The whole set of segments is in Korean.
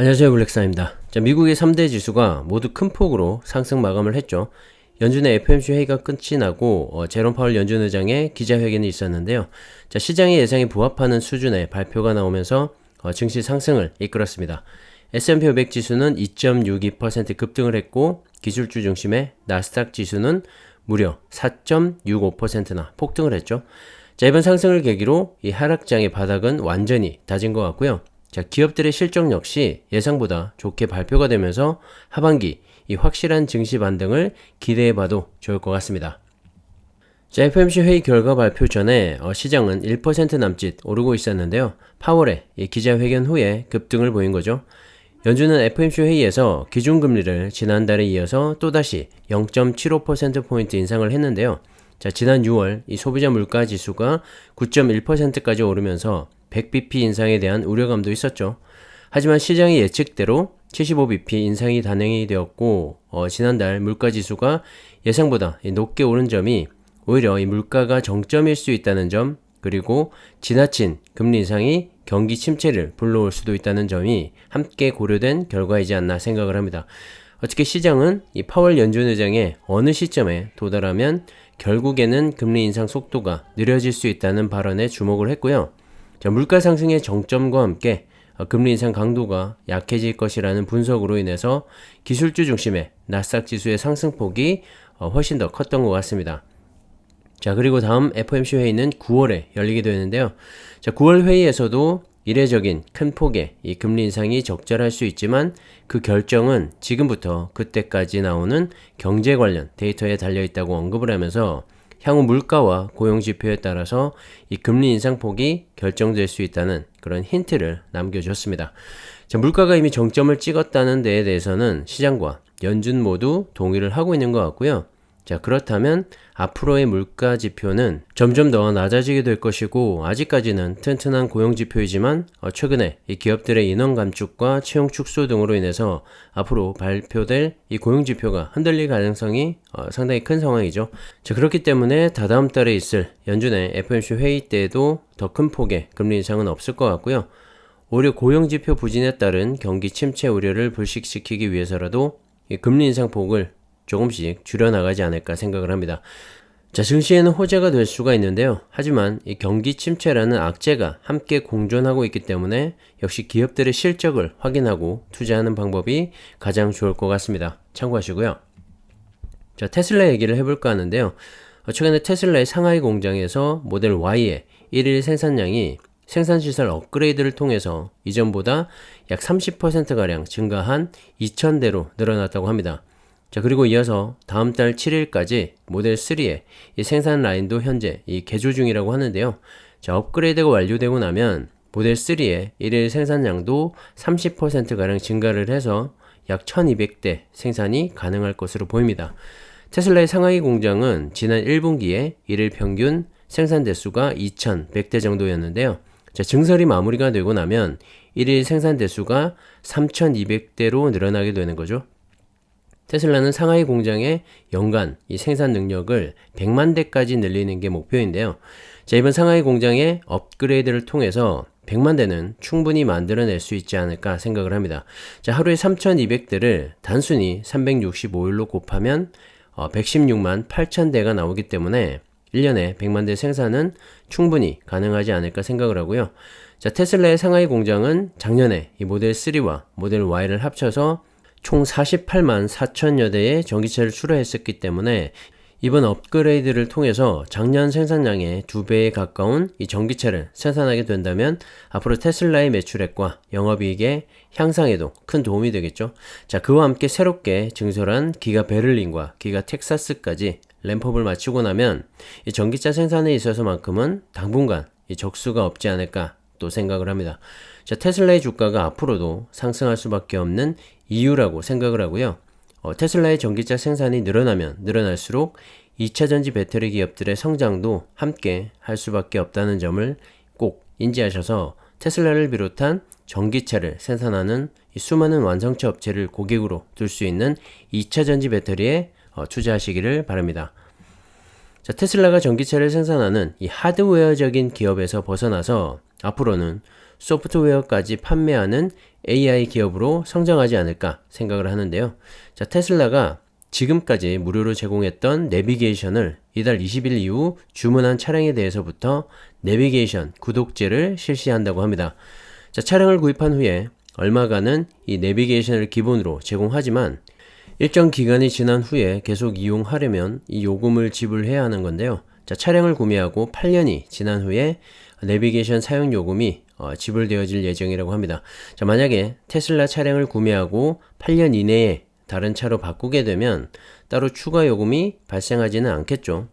안녕하세요 블랙사입니다. 자, 미국의 3대 지수가 모두 큰 폭으로 상승 마감을 했죠. 연준의 FMC 회의가 끝이 나고 어, 제롬 파월 연준 의장의 기자회견이 있었는데요. 자, 시장의 예상에 부합하는 수준의 발표가 나오면서 어, 증시 상승을 이끌었습니다. S&P 500 지수는 2.62% 급등을 했고 기술주 중심의 나스닥 지수는 무려 4.65%나 폭등을 했죠. 자, 이번 상승을 계기로 이 하락장의 바닥은 완전히 다진 것 같고요. 자, 기업들의 실적 역시 예상보다 좋게 발표가 되면서 하반기 이 확실한 증시 반등을 기대해 봐도 좋을 것 같습니다. 자, FMC 회의 결과 발표 전에 어, 시장은 1% 남짓 오르고 있었는데요. 파월의 이 기자회견 후에 급등을 보인 거죠. 연준은 FMC 회의에서 기준금리를 지난달에 이어서 또다시 0.75%포인트 인상을 했는데요. 자, 지난 6월 이 소비자 물가 지수가 9.1%까지 오르면서 100bp 인상에 대한 우려감도 있었죠. 하지만 시장의 예측대로 75bp 인상이 단행이 되었고 어, 지난달 물가 지수가 예상보다 높게 오른 점이 오히려 이 물가가 정점일 수 있다는 점 그리고 지나친 금리 인상이 경기 침체를 불러올 수도 있다는 점이 함께 고려된 결과이지 않나 생각을 합니다. 어떻게 시장은 이 파월 연준 의장의 어느 시점에 도달하면 결국에는 금리 인상 속도가 느려질 수 있다는 발언에 주목을 했고요. 자, 물가 상승의 정점과 함께 어, 금리 인상 강도가 약해질 것이라는 분석으로 인해서 기술주 중심의 나스닥 지수의 상승폭이 어, 훨씬 더 컸던 것 같습니다. 자, 그리고 다음 FOMC 회의는 9월에 열리게 되는데요. 자, 9월 회의에서도 이례적인 큰 폭의 이 금리 인상이 적절할 수 있지만 그 결정은 지금부터 그때까지 나오는 경제 관련 데이터에 달려 있다고 언급을 하면서 향후 물가와 고용 지표에 따라서 이 금리 인상 폭이 결정될 수 있다는 그런 힌트를 남겨줬습니다. 자, 물가가 이미 정점을 찍었다는 데에 대해서는 시장과 연준 모두 동의를 하고 있는 것 같고요. 자, 그렇다면 앞으로의 물가 지표는 점점 더 낮아지게 될 것이고 아직까지는 튼튼한 고용 지표이지만 어, 최근에 이 기업들의 인원 감축과 채용 축소 등으로 인해서 앞으로 발표될 이 고용 지표가 흔들릴 가능성이 어, 상당히 큰 상황이죠. 자, 그렇기 때문에 다다음 달에 있을 연준의 FOMC 회의 때에도 더 큰 폭의 금리 인상은 없을 것 같고요. 오히려 고용 지표 부진에 따른 경기 침체 우려를 불식시키기 위해서라도 이 금리 인상 폭을 조금씩 줄여나가지 않을까 생각을 합니다. 자, 증시에는 호재가 될 수가 있는데요. 하지만 이 경기 침체라는 악재가 함께 공존하고 있기 때문에 역시 기업들의 실적을 확인하고 투자하는 방법이 가장 좋을 것 같습니다. 참고하시고요. 자, 테슬라 얘기를 해볼까 하는데요. 어, 최근에 테슬라의 상하이 공장에서 모델 Y의 1일 생산량이 생산시설 업그레이드를 통해서 이전보다 약 30%가량 증가한 2,000대로 늘어났다고 합니다. 자, 그리고 이어서 다음 달 7일까지 모델 3의 이 생산 라인도 현재 이 개조 중이라고 하는데요. 자, 업그레이드가 완료되고 나면 모델 3의 일일 생산량도 30%가량 증가를 해서 약 1200대 생산이 가능할 것으로 보입니다. 테슬라의 상하이 공장은 지난 1분기에 일일 평균 생산 대수가 2100대 정도였는데요. 자, 증설이 마무리가 되고 나면 일일 생산 대수가 3200대로 늘어나게 되는 거죠. 테슬라는 상하이 공장의 연간 이 생산 능력을 100만 대까지 늘리는 게 목표인데요. 자, 이번 상하이 공장의 업그레이드를 통해서 100만 대는 충분히 만들어낼 수 있지 않을까 생각을 합니다. 자, 하루에 3,200대를 단순히 365일로 곱하면 어, 116만 8천 대가 나오기 때문에 1년에 100만 대 생산은 충분히 가능하지 않을까 생각을 하고요. 자, 테슬라의 상하이 공장은 작년에 이 모델 3와 모델 Y를 합쳐서 총 48만 4천여 대의 전기차를 출하했었기 때문에 이번 업그레이드를 통해서 작년 생산량의 두 배에 가까운 이 전기차를 생산하게 된다면 앞으로 테슬라의 매출액과 영업이익의 향상에도 큰 도움이 되겠죠. 자, 그와 함께 새롭게 증설한 기가 베를린과 기가 텍사스까지 램프업을 마치고 나면 이 전기차 생산에 있어서만큼은 당분간 이 적수가 없지 않을까 또 생각을 합니다. 자, 테슬라의 주가가 앞으로도 상승할 수밖에 없는 이유라고 생각을 하고요. 어, 테슬라의 전기차 생산이 늘어나면 늘어날수록 2차 전지 배터리 기업들의 성장도 함께 할 수밖에 없다는 점을 꼭 인지하셔서 테슬라를 비롯한 전기차를 생산하는 수많은 완성체 업체를 고객으로 둘 수 있는 2차 전지 배터리에 어, 투자하시기를 바랍니다. 자, 테슬라가 전기차를 생산하는 이 하드웨어적인 기업에서 벗어나서 앞으로는 소프트웨어까지 판매하는 AI 기업으로 성장하지 않을까 생각을 하는데요. 자, 테슬라가 지금까지 무료로 제공했던 내비게이션을 이달 20일 이후 주문한 차량에 대해서부터 내비게이션 구독제를 실시한다고 합니다. 자, 차량을 구입한 후에 얼마간은 이 내비게이션을 기본으로 제공하지만 일정 기간이 지난 후에 계속 이용하려면 이 요금을 지불해야 하는 건데요. 자, 차량을 구매하고 8년이 지난 후에 내비게이션 사용 요금이 어, 지불되어질 예정이라고 합니다. 자, 만약에 테슬라 차량을 구매하고 8년 이내에 다른 차로 바꾸게 되면 따로 추가 요금이 발생하지는 않겠죠.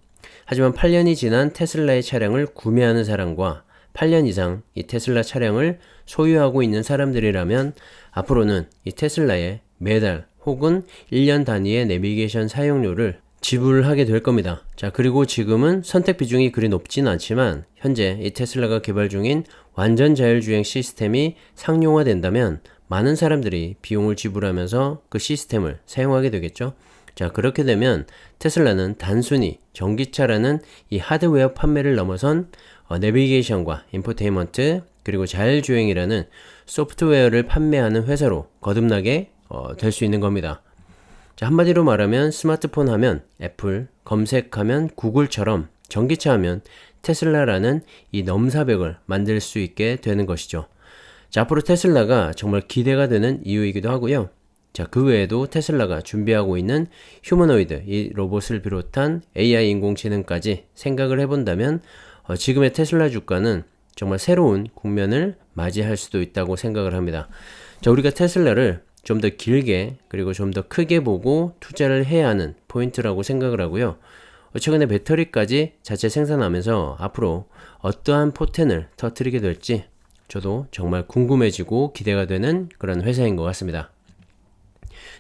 하지만 8년이 지난 테슬라의 차량을 구매하는 사람과 8년 이상 이 테슬라 차량을 소유하고 있는 사람들이라면 앞으로는 이 테슬라에 매달 혹은 1년 단위의 내비게이션 사용료를 지불하게 될 겁니다. 자, 그리고 지금은 선택 비중이 그리 높진 않지만 현재 이 테슬라가 개발 중인 완전 자율주행 시스템이 상용화된다면 많은 사람들이 비용을 지불하면서 그 시스템을 사용하게 되겠죠. 자, 그렇게 되면 테슬라는 단순히 전기차라는 이 하드웨어 판매를 넘어선 어, 내비게이션과 인포테인먼트 그리고 자율주행이라는 소프트웨어를 판매하는 회사로 거듭나게 어, 될 수 있는 겁니다. 자, 한마디로 말하면 스마트폰 하면 애플, 검색하면 구글처럼 전기차 하면 테슬라라는 이 넘사벽을 만들 수 있게 되는 것이죠. 자, 앞으로 테슬라가 정말 기대가 되는 이유이기도 하고요. 자, 그 외에도 테슬라가 준비하고 있는 휴머노이드, 이 로봇을 비롯한 AI 인공지능까지 생각을 해본다면 어, 지금의 테슬라 주가는 정말 새로운 국면을 맞이할 수도 있다고 생각을 합니다. 자, 우리가 테슬라를 좀 더 길게 그리고 좀 더 크게 보고 투자를 해야 하는 포인트라고 생각을 하고요. 어, 최근에 배터리까지 자체 생산하면서 앞으로 어떠한 포텐을 터뜨리게 될지 저도 정말 궁금해지고 기대가 되는 그런 회사인 것 같습니다.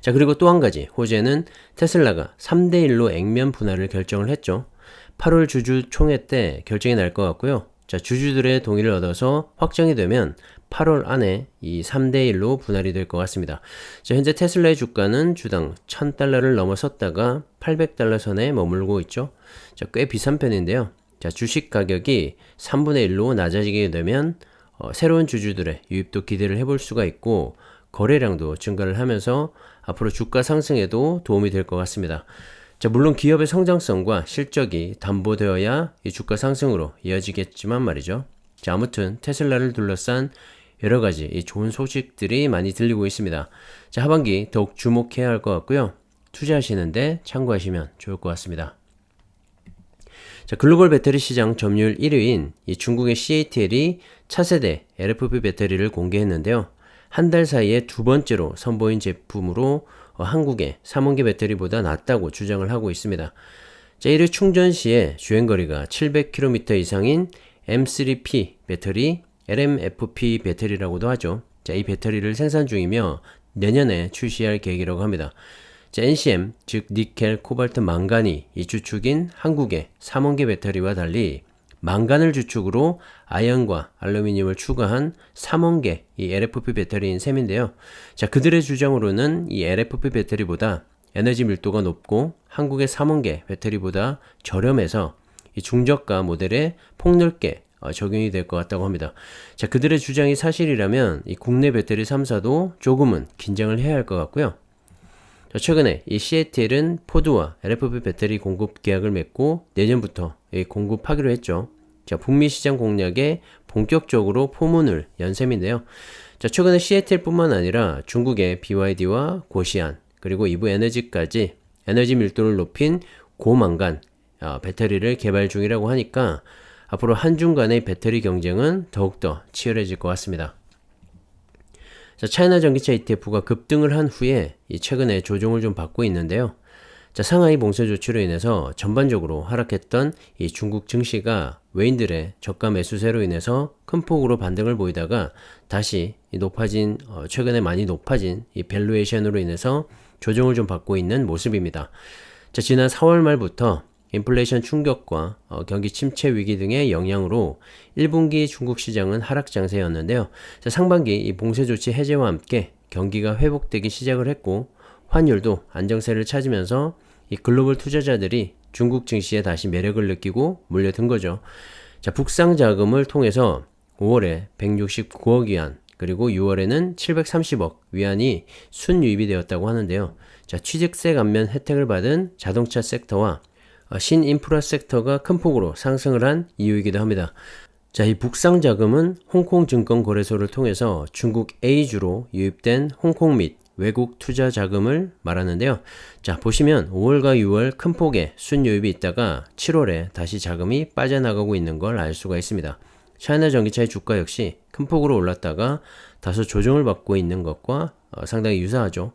자, 그리고 또 한 가지. 호재는 테슬라가 3대1로 액면 분할을 결정을 했죠. 8월 주주 총회 때 결정이 날 것 같고요. 자, 주주들의 동의를 얻어서 확정이 되면 8월 안에 이 3대1로 분할이 될 것 같습니다. 자, 현재 테슬라의 주가는 주당 1000달러를 넘어섰다가 800달러 선에 머물고 있죠. 자, 꽤 비싼 편인데요. 자, 주식 가격이 3분의 1로 낮아지게 되면 어, 새로운 주주들의 유입도 기대를 해볼 수가 있고 거래량도 증가를 하면서 앞으로 주가 상승에도 도움이 될 것 같습니다. 자, 물론 기업의 성장성과 실적이 담보되어야 이 주가 상승으로 이어지겠지만 말이죠. 자, 아무튼 테슬라를 둘러싼 여러 가지 이 좋은 소식들이 많이 들리고 있습니다. 자, 하반기 더욱 주목해야 할 것 같고요. 투자하시는데 참고하시면 좋을 것 같습니다. 자, 글로벌 배터리 시장 점유율 1위인 이 중국의 CATL이 차세대 LFP 배터리를 공개했는데요. 한 달 사이에 두 번째로 선보인 제품으로 어, 한국의 3원기 배터리보다 낫다고 주장을 하고 있습니다. 자, 이를 충전 시에 주행거리가 700km 이상인 M3P 배터리, LMFP 배터리라고도 하죠. 자, 이 배터리를 생산 중이며 내년에 출시할 계획이라고 합니다. 자, NCM, 즉 니켈, 코발트, 망간이 이 주축인 한국의 3원기 배터리와 달리 망간을 주축으로 아연과 알루미늄을 추가한 3원계 이 LFP 배터리인 셈인데요. 자, 그들의 주장으로는 이 LFP 배터리보다 에너지 밀도가 높고 한국의 3원계 배터리보다 저렴해서 이 중저가 모델에 폭넓게 어, 적용이 될 것 같다고 합니다. 자, 그들의 주장이 사실이라면 이 국내 배터리 3사도 조금은 긴장을 해야 할 것 같고요. 자, 최근에 이 CATL은 포드와 LFP 배터리 공급 계약을 맺고 내년부터 공급하기로 했죠. 자, 북미 시장 공략에 본격적으로 포문을 연 셈인데요. 자, 최근에 CATL뿐만 아니라 중국의 BYD와 고시안 그리고 이브 에너지까지 에너지 밀도를 높인 고망간 어, 배터리를 개발 중이라고 하니까 앞으로 한중 간의 배터리 경쟁은 더욱더 치열해질 것 같습니다. 자, 차이나 전기차 ETF가 급등을 한 후에 최근에 조정을 좀 받고 있는데요. 자, 상하이 봉쇄 조치로 인해서 전반적으로 하락했던 이 중국 증시가 외인들의 저가 매수세로 인해서 큰 폭으로 반등을 보이다가 다시 높아진 어, 최근에 많이 높아진 이 밸류에이션으로 인해서 조정을 좀 받고 있는 모습입니다. 자, 지난 4월 말부터 인플레이션 충격과 어, 경기 침체 위기 등의 영향으로 1분기 중국 시장은 하락 장세였는데요. 자, 상반기 이 봉쇄 조치 해제와 함께 경기가 회복되기 시작을 했고 환율도 안정세를 찾으면서 이 글로벌 투자자들이 중국 증시에 다시 매력을 느끼고 몰려든 거죠. 자, 북상 자금을 통해서 5월에 169억 위안, 그리고 6월에는 730억 위안이 순유입이 되었다고 하는데요. 자, 취득세 감면 혜택을 받은 자동차 섹터와 어, 신인프라 섹터가 큰 폭으로 상승을 한 이유이기도 합니다. 자, 이 북상 자금은 홍콩 증권 거래소를 통해서 중국 A주로 유입된 홍콩 및 외국 투자 자금을 말하는데요. 자, 보시면 5월과 6월 큰 폭의 순유입이 있다가 7월에 다시 자금이 빠져나가고 있는 걸 알 수가 있습니다. 차이나 전기차의 주가 역시 큰 폭으로 올랐다가 다소 조정을 받고 있는 것과 어, 상당히 유사하죠.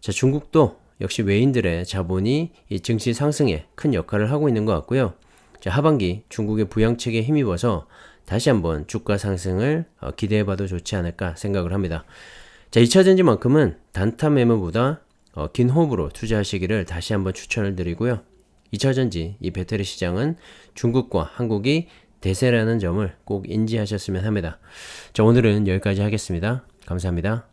자, 중국도 역시 외인들의 자본이 이 증시 상승에 큰 역할을 하고 있는 것 같고요. 자, 하반기 중국의 부양책에 힘입어서 다시 한번 주가 상승을 어, 기대해봐도 좋지 않을까 생각을 합니다. 자, 2차 전지만큼은 단타 매매보다 어, 긴 호흡으로 투자하시기를 다시 한번 추천을 드리고요. 2차 전지, 이 배터리 시장은 중국과 한국이 대세라는 점을 꼭 인지하셨으면 합니다. 자, 오늘은 여기까지 하겠습니다. 감사합니다.